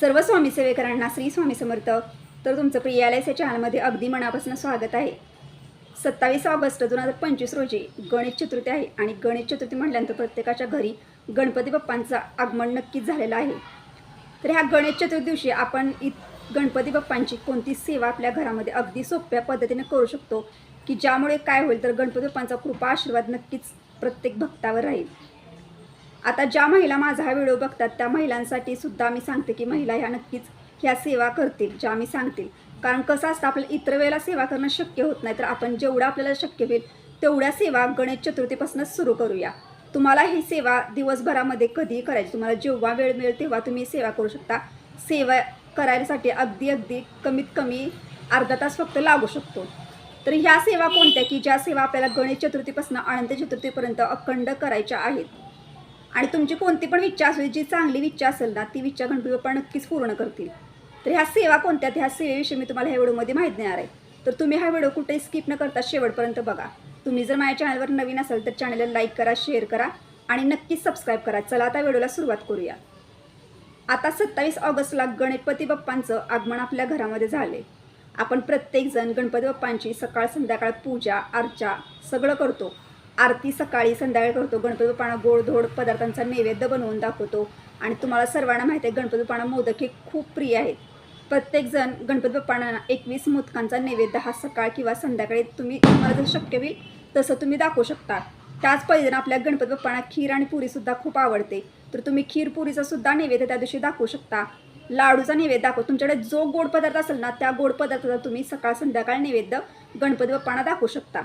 सर्व स्वामी सेवेकरांना श्री स्वामी समर्थ. तर तुमचं प्रियालयस या चॅनलमध्ये अगदी मनापासून स्वागत आहे. सत्तावीस ऑगस्ट दोन हजार पंचवीस रोजी गणेश चतुर्थी आहे आणि गणेश चतुर्थी म्हटल्यानंतर प्रत्येकाच्या घरी गणपती बाप्पांचं आगमन नक्कीच झालेलं आहे. तर ह्या गणेश चतुर्थी दिवशी आपण इत गणपती बाप्पांची कोणती सेवा आपल्या घरामध्ये अगदी सोप्या पद्धतीने करू शकतो की ज्यामुळे काय होईल तर गणपती बाप्पांचा कृपा आशीर्वाद नक्कीच प्रत्येक भक्तावर राहील. आता ज्या महिला माझा हा व्हिडिओ बघतात त्या महिलांसाठी सुद्धा मी सांगते की महिला ह्या नक्कीच ह्या सेवा करतील ज्या मी सांगतील. कारण कसं असतं आपल्याला इतर वेळेला सेवा करणं शक्य होत नाही. तर आपण जेवढं आपल्याला शक्य होईल तेवढ्या सेवा गणेश चतुर्थीपासूनच सुरू करूया. तुम्हाला ही सेवा दिवसभरामध्ये कधीही करायची. तुम्हाला जेव्हा वेळ मिळेल तेव्हा तुम्ही सेवा करू शकता. सेवा करायसाठी अगदी अगदी कमीत कमी अर्धा तास फक्त लागू शकतो. तर ह्या सेवा कोणत्या? की ज्या सेवा आपल्याला गणेश चतुर्थीपासून अनंत चतुर्थीपर्यंत अखंड करायच्या आहेत. आणि तुमची कोणती पण इच्छा असेल जी चांगली इच्छा असेल ना ती इच्छा गणपती बाप्पा नक्कीच पूर्ण करतील. तर ह्या सेवा कोणत्या ह्या सेवेविषयी मी तुम्हाला ह्या व्हिडिओमध्ये माहीत देणार आहे. तर तुम्ही हा व्हिडिओ कुठेही स्किप न करता शेवटपर्यंत बघा. तुम्ही जर माझ्या चॅनलवर नवीन असाल तर चॅनलला लाईक करा शेअर करा आणि नक्कीच सबस्क्राईब करा. चला आता व्हिडिओला सुरुवात करूया. आता सत्तावीस ऑगस्टला गणपती बाप्पांचं आगमन आपल्या घरामध्ये झाले. आपण प्रत्येकजण गणपती बाप्पांची सकाळ संध्याकाळ पूजा अर्चा सगळं करतो. आरती सकाळी संध्याकाळी करतो गणपती बाप्पांना गोडधोड पदार्थांचा नैवेद्य बनवून दाखवतो. आणि तुम्हाला सर्वांना माहिती आहे गणपती बाप्पांना मोदक हे खूप प्रिय आहेत. प्रत्येकजण गणपती बाप्पांना एकवीस मोदकांचा नैवेद्य हा सकाळ किंवा संध्याकाळी तुम्ही तुम्हाला जर शक्य होईल तसं तुम्ही दाखवू शकता. त्याच पद्धतीने आपल्या गणपती बाप्पांना खीर आणि पुरीसुद्धा खूप आवडते. तर तुम्ही खीर पुरीचा सुद्धा नैवेद्य त्या दिवशी दाखवू शकता. लाडूचा नैवेद्य दाखव तुमच्याकडे जो गोड पदार्थ असेल ना त्या गोड पदार्थाचा तुम्ही सकाळ संध्याकाळ नैवेद्य गणपती बाप्पांना दाखवू शकता.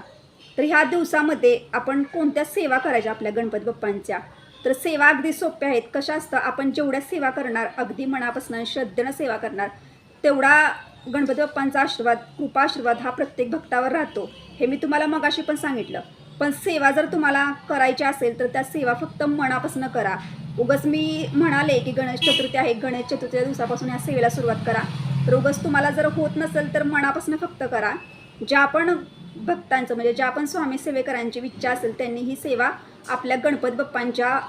तर ह्या दिवसामध्ये आपण कोणत्या सेवा करायच्या आपल्या गणपती बाप्पांच्या? तर सेवा अगदी सोप्या आहेत. कशा असतं? आपण जेवढ्या सेवा करणार अगदी मनापासून श्रद्धेनं सेवा करणार तेवढा गणपती बाप्पांचा आशीर्वाद कृपा आशीर्वाद हा प्रत्येक भक्तावर राहतो. हे मी तुम्हाला मगाशी पण सांगितलं. पण सेवा जर तुम्हाला करायची असेल तर त्या सेवा फक्त मनापासून करा. उगस मी म्हणाले की गणेश चतुर्थी आहे. गणेश चतुर्थीच्या दिवसापासून या सेवेला सुरुवात करा. तर उगस तुम्हाला जर होत नसेल तर मनापासून फक्त करा. ज्या आपण भक्तांचं म्हणजे ज्या पण स्वामी सेवेकरांची इच्छा असेल त्यांनी ही सेवा आपल्या गणपत बाप्पांच्या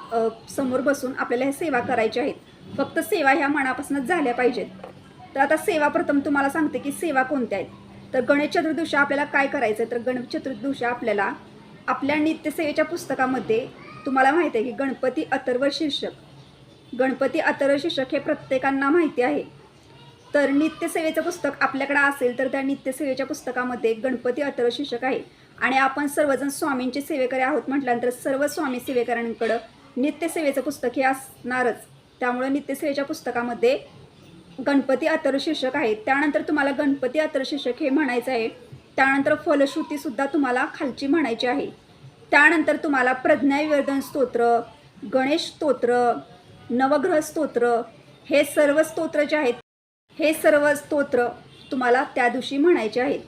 समोर बसून आपल्याला ह्या सेवा करायच्या आहेत फक्त सेवा ह्या मनापासूनच झाल्या पाहिजेत. तर आता सेवा प्रथम तुम्हाला सांगते की सेवा कोणत्या आहेत? तर गणेश चतुर्थी आपल्याला काय करायचं आहे? तर गणेश चतुर्थी आपल्याला आपल्या नित्यसेवेच्या पुस्तकामध्ये तुम्हाला माहिती आहे की गणपती अथर्व शीर्षक. गणपती अथर्व शीर्षक हे प्रत्येकांना माहिती आहे. तर नित्यसेवेचं पुस्तक आपल्याकडे असेल तर त्या नित्यसेवेच्या पुस्तकामध्ये गणपती अथर्व शीर्षक आहे. आणि आपण सर्वजण स्वामींचे सेवेकरी आहोत म्हटल्यानंतर सर्व स्वामी सेवेकरांकडं नित्यसेवेचं पुस्तक हे असणारच. त्यामुळे नित्यसेवेच्या पुस्तकामध्ये गणपती अतर शीर्षक आहे. त्यानंतर तुम्हाला गणपती अतर शीर्षक हे म्हणायचं आहे. त्यानंतर फलश्रुतीसुद्धा तुम्हाला खालची म्हणायची आहे. त्यानंतर तुम्हाला प्रज्ञाविवर्धन स्तोत्र गणेश स्तोत्र नवग्रह स्तोत्र हे सर्व स्तोत्र जे आहेत हे सर्व स्तोत्र तुम्हाला त्या दिवशी म्हणायचे आहेत.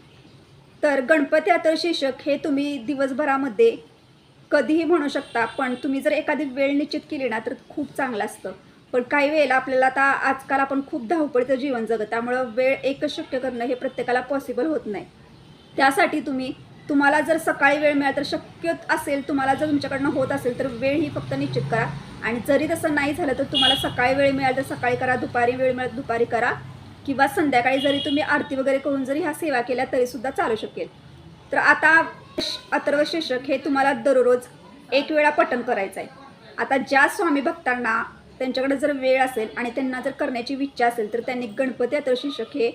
तर गणपती अथर्व शीर्षक हे तुम्ही दिवसभरामध्ये कधीही म्हणू शकता पण तुम्ही जर एखादी वेळ निश्चित केली ना तर खूप चांगलं असतं. पण काही वेळेला आपल्याला आता आजकाल आपण खूप धावपळीचं जीवन जगत त्यामुळं वेळ एकच शक्य करणं हे प्रत्येकाला पॉसिबल होत नाही. त्यासाठी तुम्ही तुम्हाला जर सकाळी वेळ मिळाला तर शक्य असेल तुम्हाला जर तुमच्याकडनं होत असेल तर वेळ ही फक्त निश्चित करा. आणि जरी तसं नाही झालं तर तुम्हाला सकाळी वेळ मिळाला तर सकाळी करा दुपारी वेळ मिळाला दुपारी करा. किंवा संध्याकाळी जरी तुम्ही आरती वगैरे करून जरी ह्या सेवा केल्या तरीसुद्धा चालू शकेल. तर आता अथर्व शीर्षक हे तुम्हाला दररोज एक वेळा पठण करायचं आहे आता ज्या स्वामी भक्तांना त्यांच्याकडे जर वेळ असेल आणि त्यांना जर करण्याची इच्छा असेल तर त्यांनी गणपती अथर्व शीर्षक हे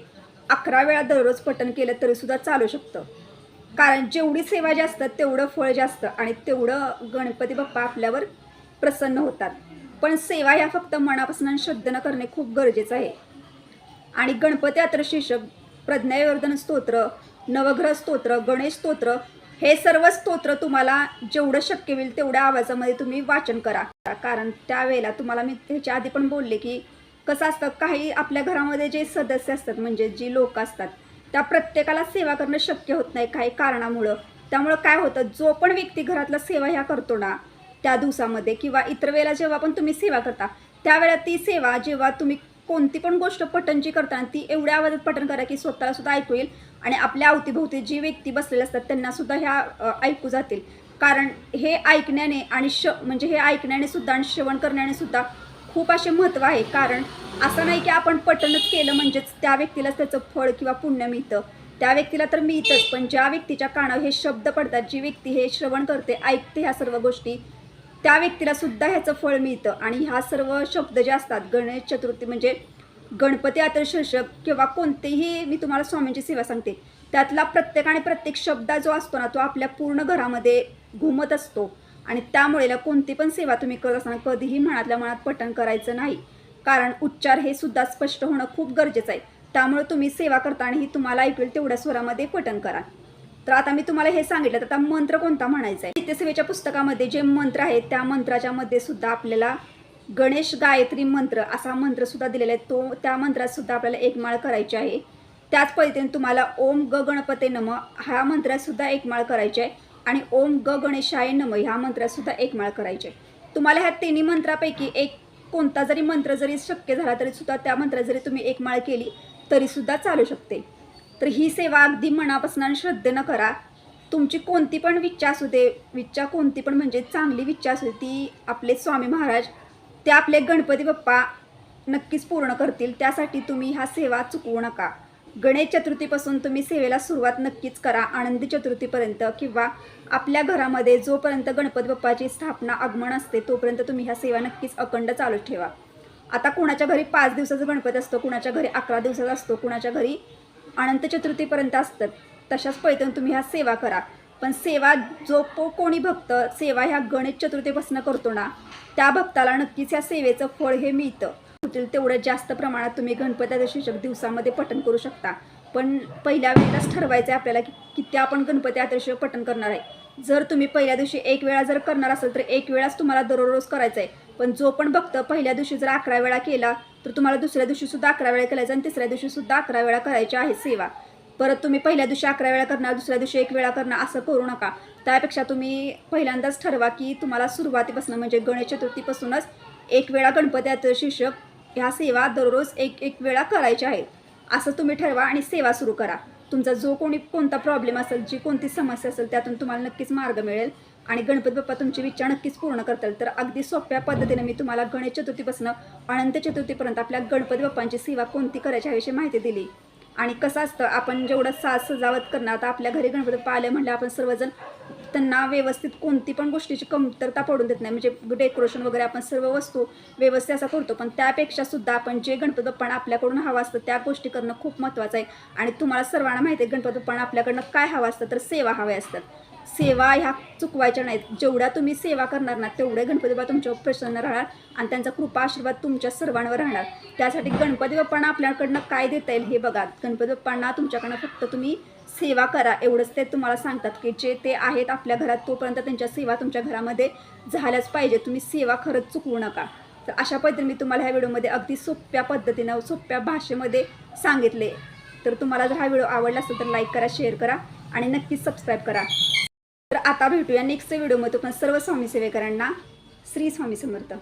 अकरा वेळा दररोज पठण केलं तरीसुद्धा चालू शकतं. कारण जेवढी सेवा जास्त तेवढं फळ जास्त आणि तेवढं गणपती बाप्पा आपल्यावर प्रसन्न होतात. पण सेवा ह्या फक्त मनापासून श्रद्धेनं करणे खूप गरजेचं आहे. आणि गणपती अत्र शीर्षक प्रज्ञावर्धन स्तोत्र नवग्रह स्तोत्र गणेश स्तोत्र हे सर्व स्तोत्र तुम्हाला जेवढं शक्य होईल तेवढ्या आवाजामध्ये तुम्ही वाचन करा. कारण त्यावेळेला तुम्हाला मी त्याच्या आधी पण बोलले की कसं असतं काही आपल्या घरामध्ये जे सदस्य असतात म्हणजे जी लोक असतात त्या प्रत्येकाला सेवा करणं शक्य होत नाही काही कारणामुळं. त्यामुळं काय होतं जो पण व्यक्ती घरातला सेवा ह्या करतो ना त्या दिवसामध्ये किंवा इतर वेळेला जेव्हा पण तुम्ही सेवा करता त्यावेळेला ती सेवा जेव्हा तुम्ही कोणती पण गोष्ट पटनची करताना ती एवढ्या आवाजात पटन करा की स्वतःला सुद्धा ऐकू येईल आणि आपल्या अवतीभोवती जी व्यक्ती बसलेले असतात त्यांना सुद्धा ह्या ऐकू जातील. कारण हे ऐकण्याने आणि श म्हणजे हे ऐकण्याने सुद्धा आणि श्रवण करण्याने सुद्धा खूप असे महत्त्व आहे. कारण असं नाही की आपण पटनच केलं म्हणजेच त्या व्यक्तीलाच त्याचं फळ किंवा पुण्य मिळतं. त्या व्यक्तीला तर मिळतंच पण ज्या व्यक्तीच्या कानावर हे शब्द पडतात जी व्यक्ती हे श्रवण करते ऐकते ह्या सर्व गोष्टी त्या व्यक्तीला सुद्धा ह्याचं फळ मिळतं. आणि ह्या सर्व शब्द जे असतात गणेश चतुर्थी म्हणजे गणपती आतरशीर्षक किंवा कोणतेही मी तुम्हाला स्वामींची सेवा सांगते त्यातला प्रत्येकाने प्रत्येक शब्द जो असतो ना तो आपल्या पूर्ण घरामध्ये घुमत असतो. आणि त्यामुळे कोणती पण सेवा तुम्ही करत असताना कधीही मनातल्या मनात पठण करायचं नाही. कारण उच्चार हे सुद्धा स्पष्ट होणं खूप गरजेचं आहे. त्यामुळे तुम्ही सेवा करतानाही तुम्हाला ऐकवेल तेवढ्या स्वरामध्ये पठण करा. तर आता मी तुम्हाला हे सांगितलं तर आता मंत्र कोणता म्हणायचा आहे? नित्यसेवेच्या पुस्तकामध्ये जे मंत्र आहेत त्या मंत्राच्या मध्ये सुद्धा आपल्याला गणेश गायत्री मंत्र असा मंत्र सुद्धा दिलेला आहे. तो त्या मंत्रात सुद्धा आपल्याला एक माळ करायची आहे. त्याच पद्धतीने तुम्हाला ओम ग गणपते नम ह्या मंत्रात सुद्धा एक माळ करायची आहे आणि ओम ग गणेशाय नम ह्या मंत्रात सुद्धा एक माळ करायची आहे. तुम्हाला ह्या तिन्ही मंत्रापैकी एक कोणता जरी मंत्र जरी शक्य झाला तरी सुद्धा त्या मंत्रात जरी तुम्ही एक माळ केली तरी सुद्धा चालू शकते. तर ही सेवा अगदी मनापासून आणि श्रद्धेनं करा. तुमची कोणती पण विच्छा असू दे विच्छा कोणती पण म्हणजे चांगली विच्छा असू दे ती आपले स्वामी महाराज ते आपले गणपती बाप्पा नक्कीच पूर्ण करतील. त्यासाठी तुम्ही ह्या सेवा चुकवू नका. गणेश चतुर्थीपासून तुम्ही सेवेला सुरुवात नक्कीच करा. आनंदी चतुर्थीपर्यंत किंवा आपल्या घरामध्ये जोपर्यंत गणपती बाप्पाची स्थापना आगमन असते तोपर्यंत तुम्ही ह्या सेवा नक्कीच अखंड चालू ठेवा. आता कुणाच्या घरी पाच दिवसाचा गणपती असतो कुणाच्या घरी अकरा दिवसाचा असतो कुणाच्या घरी अनंत चतुर्थीपर्यंत असतात तशाच पैठण तुम्ही ह्या सेवा करा. पण सेवा जो को कोणी भक्त सेवा ह्या गणेश चतुर्थीपासून करतो ना त्या भक्ताला नक्कीच ह्या सेवेचं फळ हे मिळतं. होतील तेवढं जास्त प्रमाणात तुम्ही गणपती शीर्षक दिवसामध्ये पठण करू शकता. पण पहिल्या वेळेलाच ठरवायचं आहे आपल्याला की किती आपण गणपती आदर्शक पठण करणार आहे. जर तुम्ही पहिल्या दिवशी एक वेळा जर करणार असेल तर एक वेळाच तुम्हाला दररोज करायचं आहे पण जो पण बघतं पहिल्या दिवशी जर अकरा वेळा केला तर तुम्हाला दुसऱ्या दिवशी सुद्धा अकरा वेळा करायचं आणि तिसऱ्या दिवशी सुद्धा अकरा वेळा करायची आहे सेवा. परत तुम्ही पहिल्या दिवशी अकरा वेळा करणार दुसऱ्या दिवशी एक वेळा करणार असं करू नका. त्यापेक्षा तुम्ही पहिल्यांदाच ठरवा की तुम्हाला सुरुवातीपासून म्हणजे गणेश चतुर्थीपासूनच एक वेळा गणपती शीर्षक ह्या सेवा दररोज एक एक वेळा करायच्या आहेत. असं तुम्ही ठरवा आणि सेवा सुरू करा. तुमचा जो कोणी कोणता प्रॉब्लेम असेल जी कोणती समस्या असेल त्यातून तुम्हाला नक्कीच मार्ग मिळेल. आणि गणपती बाप्पा तुमची इच्छा नक्कीच पूर्ण करताल. तर अगदी सोप्या पद्धतीने मी तुम्हाला गणेश चतुर्थीपासून अनंत चतुर्थीपर्यंत आपल्या गणपती बाप्पांची सेवा कोणती करायची याविषयी माहिती दिली. आणि कसं असतं आपण जेवढं साज सजावट करणार आता आपल्या घरी गणपती बाप्पा आले म्हणलं आपण सर्वजण त्यांना व्यवस्थित कोणती पण गोष्टीची कमतरता पडून देत नाही. म्हणजे डेकोरेशन वगैरे आपण सर्व वस्तू व्यवस्थित असा करतो पण त्यापेक्षा सुद्धा आपण जे गणपती बाप्पांना आपल्याकडून हवं असतं त्या गोष्टी करणं खूप महत्त्वाचं आहे. आणि तुम्हाला सर्वांना माहिती आहे गणपती बाप्पांना आपल्याकडनं काय हवं असतं तर सेवा हव्या असतात. सेवा ह्या चुकवायच्या नाहीत. जेवढ्या तुम्ही सेवा करणार ना तेवढे गणपती बाबा तुमच्यावर प्रसन्न राहणार आणि त्यांचा कृपा आशीर्वाद तुमच्या सर्वांवर राहणार. त्यासाठी गणपती बाप्पांना आपल्याकडनं काय देता येईल हे बघा. गणपती बाप्पांना तुमच्याकडनं फक्त तुम्ही सेवा करा. एवढंच ते तुम्हाला सांगतात की जे ते आहेत आपल्या घरात तोपर्यंत त्यांच्या सेवा तुमच्या घरामध्ये झाल्याच पाहिजे. तुम्ही सेवा खरंच चुकवू नका. तर अशा पद्धतीने मी तुम्हाला ह्या व्हिडिओमध्ये अगदी सोप्या पद्धतीनं सोप्या भाषेमध्ये सांगितले. तर तुम्हाला जर हा व्हिडिओ आवडला असेल तर लाईक करा शेअर करा आणि नक्कीच सबस्क्राईब करा. तर आता भेटूया नेक्स्ट व्हिडिओमध्ये. पण सर्व स्वामी सेवेकरांना श्री स्वामी समर्थ.